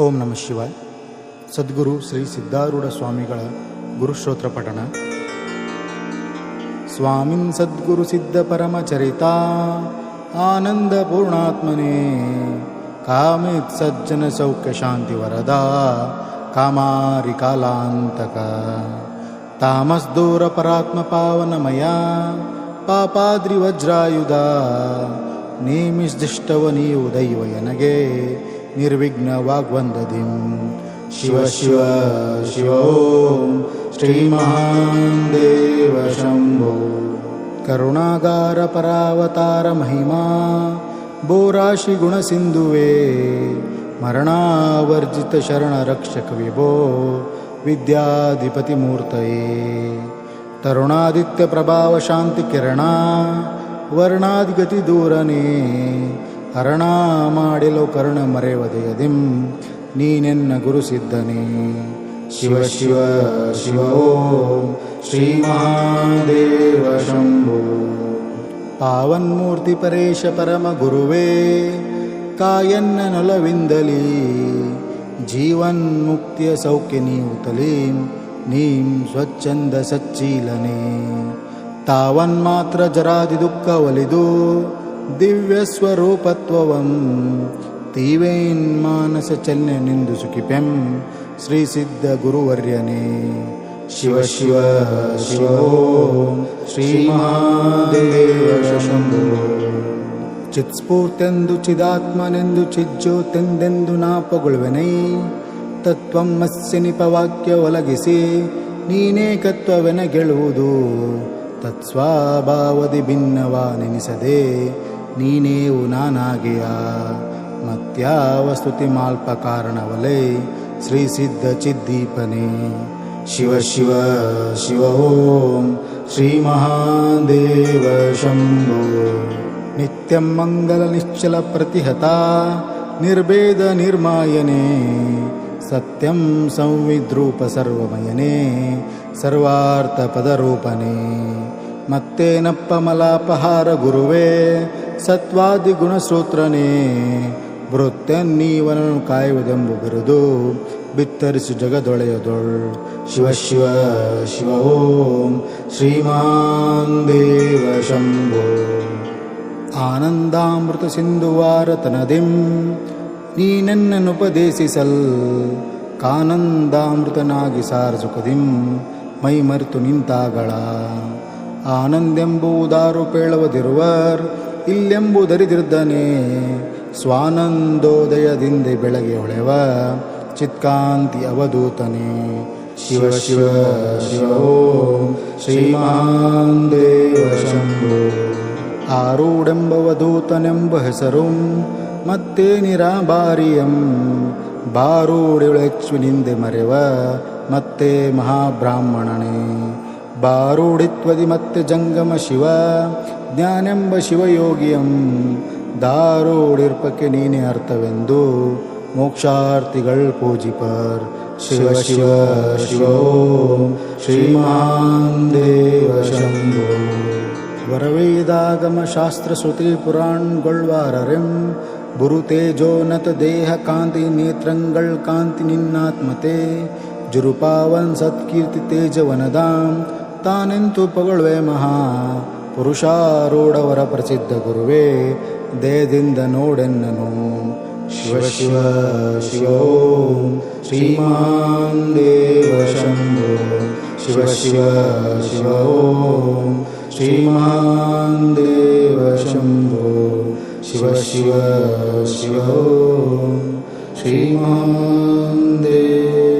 ಓಂ ನಮಃ ಶಿವಾಯ್. ಸದ್ಗುರು ಶ್ರೀ ಸಿದ್ಧಾರೂಢ ಸ್ವಾಮಿಗಳ ಗುರುಶ್ರೋತ್ರ ಪಠಣ. ಸ್ವಾಮಿನ್ ಸದ್ಗುರು ಸಿದ್ಧ ಪರಮಚರಿತ ಆನಂದ ಪೂರ್ಣಾತ್ಮನೇ. ಕಾಮಿತ್ ಸಜ್ಜನ ಸೌಖ್ಯ ಶಾಂತಿ ವರದ, ಕಾಮಾರಿ ಕಾಲಾಂತಕ. ತಾಮಸ್ ದೂರ ಪರಾತ್ಮ ಪಾವನಮಯ, ಪಾಪಾದ್ರಿ ವಜ್ರಾಯುಧ. ನೇಮಿಸ್ದಿಷ್ಟವ ನೀವು ದೈವ ಎನಗೆ निर्विघ्नवाग्वन्ददिम् शिव शिव शिवो श्रीमहान्देवशम्भो करुणागारपरावतारमहिमा बोराशिगुणसिन्धुवे मरणावर्जितशरणरक्षकविभो विद्याधिपतिमूर्तये। तरुणादित्यप्रभावशान्तिकिरणा वर्णाद्गतिदूरने ಹರಣ ಮಾಡಿಲು ಕರುಣ ಮರೆವದೆಯದಿಂ ನೀನೆನ್ನ ಗುರು ಸಿದ್ಧನೇ ಶಿವ ಶಿವ ಶಿವ ಶ್ರೀ ಮಹಾದೇವ ಶಂಭೋ. ಪಾವನ್ಮೂರ್ತಿ ಪರೇಶ ಪರಮ ಗುರುವೇ, ಕಾಯನ್ನ ನೊಲವಿಂದಲಿ. ಜೀವನ್ ಮುಕ್ತಿಯ ಸೌಖ್ಯ ನೀವು ತಲೀಂ, ನೀಂ ಸ್ವಚ್ಛಂದ ಸಚ್ಚೀಲನೆ. ತಾವನ್ಮಾತ್ರ ಜರಾದಿ ದುಃಖ ಒಲಿದು ದಿವ್ಯ ಸ್ವರೂಪತ್ವವಂ. ತೀವೇನ್ ಮಾನಸ ಚಲನೆ ನಿಂದು ಸುಖಿಪೆಂ. ಶ್ರೀ ಸಿದ್ಧ ಗುರುವರ್ಯನೇ. ಶಿವ ಶಿವ ಶಿವ ಶ್ರೀ ಶಂಭೋ ಚಿತ್ಸ್ಫೂರ್ತೆಂದು ಚಿದಾತ್ಮನೆಂದು ಚಿಜ್ಜೋತೆಂದೆಂದು ನಾಪಗೊಳ್ಳುವೆನೈ ತತ್ವಂ ಮಸ್ಯ ನಿಪವಾಕ್ಯ ಒಲಗಿಸಿ. ನೀನೇಕತ್ವವೆನ ಗೆಳುವುದು ತತ್ಸ್ವಭಾವದಿ ಭಿನ್ನವ ನೆನಿಸದೆ ನೀನೇವು ನಾನಾಗೆಯ. ಮತ್ಯಾವ ಸ್ತುತಿ ಮಾಲ್ಪ ಕಾರಣವಲೇ ಶ್ರೀ ಸಿದ್ಧ ಚಿದ್ದೀಪನೆ. ಶಿವ ಶಿವ ಶಿವ ಓಂ ಶ್ರೀ ಮಹಾದೇವ ಶಂಭೋ. ನಿತ್ಯಂ ಮಂಗಲ ನಿಶ್ಚಲ ಪ್ರತಿಹತ ನಿರ್ಭೇದ ನಿರ್ಮಾಯನೆ. ಸತ್ಯಂ ಸಂವಿದ್ರೂಪ ಸರ್ವಮಯನೇ. ಸರ್ವಾರ್ಥ ಪದರೂಪನೆ ಮತ್ತೇನಪ್ಪ ಮಲಾಪಹಾರ ಗುರುವೇ. ಸತ್ವಾದಿ ಗುಣಸೂತ್ರನೇ. ವೃತ್ತನ್ನೀವನನ್ನು ಕಾಯುವುದೆಂಬು ಬಿರುದು ಬಿತ್ತರಿಸು ಜಗದೊಳೆಯದೊಳ್. ಶಿವ ಶಿವ ಶಿವ ಓಂ ಶ್ರೀಮಾನ್ ದೇವ ಶಂಭೋ. ಆನಂದಾಮೃತ ಸಿಂಧುವಾರತನದಿಂ ನೀನೆನ್ನನುಪದೇಶಿಸಲ್ ಕಾನಂದಾಮೃತನಾಗಿ ಸಾರಸುಕದಿಂ ಮೈ ಮರೆತು ನಿಂತಾಗಳ ಆನಂದೆಂಬುದಾರು ಪೇಳವದಿರುವರ್. ಇಲ್ಲೆಂಬುದರಿದಿರ್ದನೆ ಸ್ವಾನಂದೋದಯದಿಂದ ಬೆಳಗ್ಗೆ ಹೊಳೆವ ಚಿತ್ಕಾಂತಿ ಅವಧೂತನೇ. ಶಿವ ಶಿವ ಶಿವ ಶ್ರೀಮಾನ್ ಆರೂಢೆಂಬವಧೂತನೆಂಬ ಹೆಸರು ಮತ್ತೆ ನಿರಾಬಾರಿಯಂ ಬಾರೂಡಿಳೆಚ್ವಿನಿಂದೆ ಮರೆವ ಮತ್ತೆ ಮಹಾಬ್ರಾಹ್ಮಣನೇ. ಬಾರೂಡಿತ್ವದಿ ಮತ್ತೆ ಜಂಗಮ ಶಿವ ಜ್ಞಾನೆಂಬ ಶಿವಯೋಗಿಯಂ ದಾರೂಡಿರ್ಪಕ್ಕೆ ನೀನೇ ಅರ್ಥವೆಂದು ಮೋಕ್ಷಾರ್ಥಿಗಳ್ ಪೂಜಿಪರ್ ಶಿವ ಶಿವ ಶಿವ ಓಂ ಶ್ರೀಮಾನ್ ದೇವ ಶಂಭೋ ವರವೇದಾಗಮ ಶಾಸ್ತ್ರ ಶ್ರುತಿ ಪುರಾಣ್ಗೊಳ್ವಾರರೆಂ ಬುರು ತೇಜೋನತ ದೇಹ ಕಾಂತಿ ನೇತ್ರಂಗಳ್ ಕಾಂತಿ ನಿನ್ನಾತ್ಮತೆ ಜುರುಪಾವನ್ ಸತ್ಕೀರ್ತಿ ತೇಜವನದಾಂ ತಾನೆಂತು ಪೊಗಳುವೆ ಮಹಾ ಪುರುಷಾರೂಢವರ ಪ್ರಸಿದ್ಧ ಗುರುವೇ ದೇಹದಿಂದ ನೋಡೆನ್ನನು ಶಿವ ಶಿವ ಶಿವ ಓಂ ಶ್ರೀಮಾನ್ ದೇವ ಶಂಭೋ ಶಿವ ಶಿವ ಶಿವ ಓಂ ಶ್ರೀಮಾನ್ ದೇವ ಶಂಭೋ ಶಿವ ಶಿವ ಶಿವ ಓಂ ಶ್ರೀಮಾನ್ ದೇವ